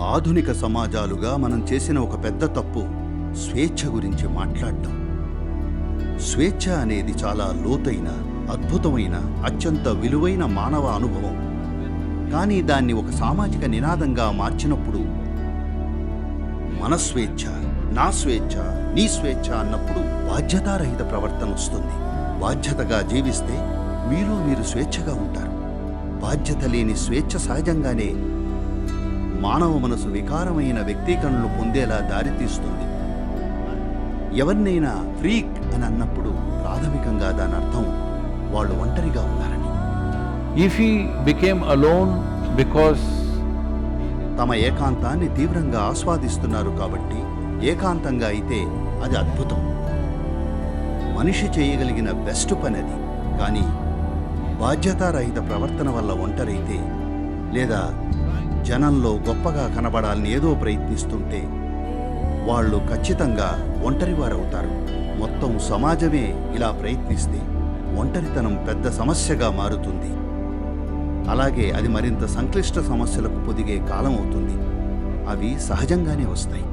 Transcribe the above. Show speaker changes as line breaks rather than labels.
ఆధునిక సమాజాలుగా మనం చేసిన ఒక పెద్ద తప్పు స్వేచ్ఛ గురించి మాట్లాడటం. స్వేచ్ఛ అనేది చాలా లోతైన అద్భుతమైన అత్యంత విలువైన మానవ అనుభవం. కానీ దాన్ని ఒక సామాజిక నినాదంగా మార్చినప్పుడు మన స్వేచ్ఛ నా స్వేచ్ఛ నీ స్వేచ్ఛ అన్నప్పుడు బాధ్యతారహిత ప్రవర్తన వస్తుంది. బాధ్యతగా జీవిస్తే మీలో మీరు స్వేచ్ఛగా ఉంటారు. బాధ్యత లేని స్వేచ్ఛ సహజంగానే మానవ మనసు వికారమైన వ్యక్తీకరణలు పొందేలా దారితీస్తుంది. ఎవరినైనా ఫ్రీక్ అని అన్నప్పుడు ప్రాథమికంగా దాని అర్థం వాళ్ళు ఒంటరిగా ఉన్నారని.
If he became alone because
తమ ఏకాంతాన్ని తీవ్రంగా ఆస్వాదిస్తున్నారు కాబట్టి ఏకాంతంగా అయితే అది అద్భుతం. మనిషి చేయగలిగిన బెస్ట్ పని అది. కానీ బాధ్యతారహిత ప్రవర్తన వల్ల ఒంటరైతే లేదా జనంలో గొప్పగా కనబడాలని ఏదో ప్రయత్నిస్తుంటే వాళ్ళు ఖచ్చితంగా ఒంటరివారవుతారు మొత్తం సమాజమే ఇలా ప్రయత్నిస్తే ఒంటరితనం పెద్ద సమస్యగా మారుతుంది. అలాగే అది మరింత సంక్లిష్ట సమస్యలకు పొదిగే కాలం అవుతుంది. అవి సహజంగానే వస్తాయి.